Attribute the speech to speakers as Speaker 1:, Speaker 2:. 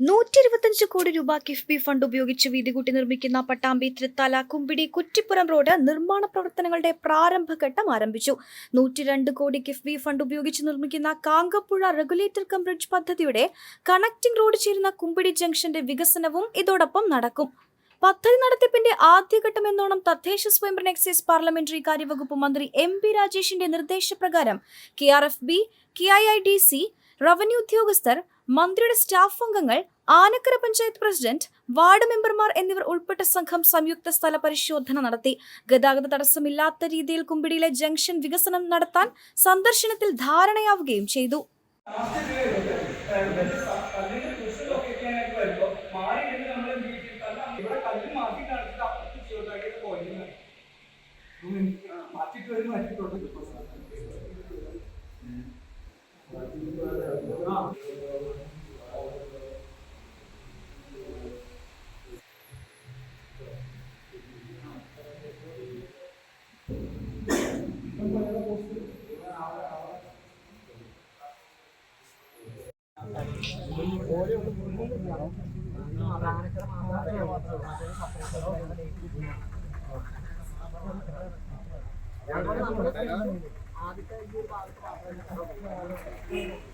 Speaker 1: നൂറ്റി ഇരുപത്തഞ്ച് കോടി രൂപ കിഫ്ബി ഫണ്ട് ഉപയോഗിച്ച് വീതികൂട്ടി നിർമ്മിക്കുന്ന പട്ടാമ്പി തൃത്താല കുമ്പിടി കുറ്റിപ്പുറം റോഡ് നിർമ്മാണ പ്രവർത്തനങ്ങളുടെ പ്രാരംഭഘട്ടം ആരംഭിച്ചു. നൂറ്റി രണ്ട് കോടി കിഫ്ബി ഫണ്ട് ഉപയോഗിച്ച് നിർമ്മിക്കുന്ന കാങ്കപ്പുഴ റെഗുലേറ്റർ കം ബ്രിഡ്ജ് പദ്ധതിയുടെ കണക്റ്റിംഗ് റോഡ് ചേരുന്ന കുമ്പിടി ജംഗ്ഷന്റെ വികസനവും ഇതോടൊപ്പം നടക്കും. പദ്ധതി നടത്തിപ്പിന്റെ ആദ്യഘട്ടം എന്നോണം തദ്ദേശ സ്വയംഭരണ എക്സൈസ് പാർലമെന്ററി കാര്യവകുപ്പ് മന്ത്രി എം പി രാജേഷിന്റെ നിർദ്ദേശപ്രകാരം K R F B K I I D C revenue ഉദ്യോഗസ്ഥർ മന്ത്രിയുടെ സ്റ്റാഫ് അംഗങ്ങൾ ആനക്കര പഞ്ചായത്ത് പ്രസിഡന്റ് വാർഡ് മെമ്പർമാർ എന്നിവർ ഉൾപ്പെട്ട സംഘം സംയുക്ത സ്ഥല പരിശോധന നടത്തി. ഗതാഗത തടസ്സമില്ലാത്ത രീതിയിൽ കുമ്പിടിയിലെ ജംഗ്ഷൻ വികസനം നടത്താൻ സന്ദർശനത്തിൽ ധാരണയാവുകയും ചെയ്തു.
Speaker 2: മാറ്റിട്ട് മാറ്റിട്ടുണ്ട് ആദ്യത്തെ ഈ ഒരു ഭാഗത്ത് മാത്രമേ